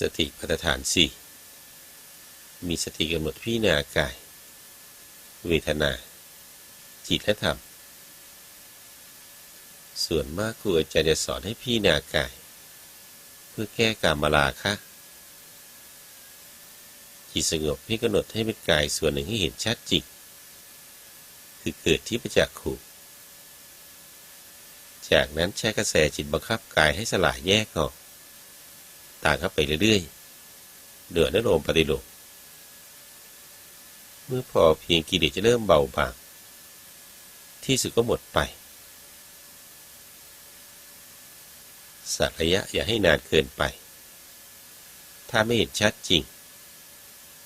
สติปัฏฐานสี่มีสติกำหนดพิจารณากาย เวทนา จิตและธรรม ส่วนมากครูอาจารย์จะสอนให้พิจารณากาย เพื่อแก้กามราคะจิตสงบพี่กำหนดให้เป็นกายส่วนหนึ่งให้เห็นชัดจริงคือเกิดที่ประจักษ์ขูจากนั้นใช้กระแสจิตบังคับกายให้สลายแยกออก ต่างเข้าไปเรื่อยๆเดือดนโลมปฏิโลมเมื่อพอเพียงกิเลสจะเริ่มเบาบาง ที่สุดก็หมดไปสักระยะอย่าให้นานเกินไป ถ้าไม่เห็นชัดจริง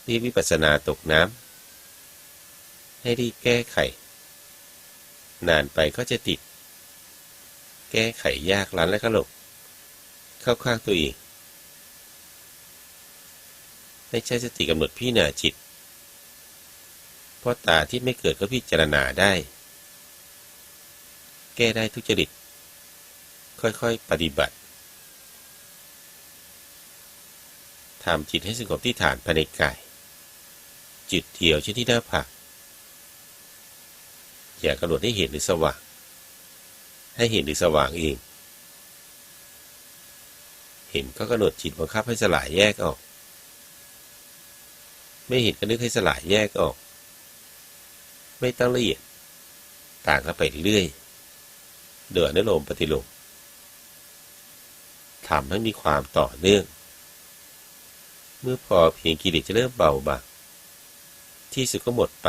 รีบวิปัสสนาตกน้ำ ให้รีบแก้ไข นานไปก็จะติด แก้ไขยากลันและก็หลบ เข้าข้างตัวเอง ให้ใช้สติกำหนดพี่นาจิต เพราะตาที่ไม่เกิดก็พิจารณาได้ แก้ได้ทุจริต ค่อยๆ ปฏิบัติทำจิตให้สงบที่ฐานภายในกาย จิตเดียวเช่นที่หน้าผากอย่ากำหนดให้เห็นหรือสว่าง ให้เห็นหรือสว่างเอง เห็นก็กำหนดจิตบังคับให้สลายแยกออก ไม่เห็นก็นึกให้สลายแยกออก ไม่ต้องละเอียด ต่างกันไปเรื่อยเดือดนโลมปฏิโลมทำให้มีความต่อเนื่อง เมื่อพอเพียงกิเลสจะเริ่มเบาบางที่สุดก็หมดไป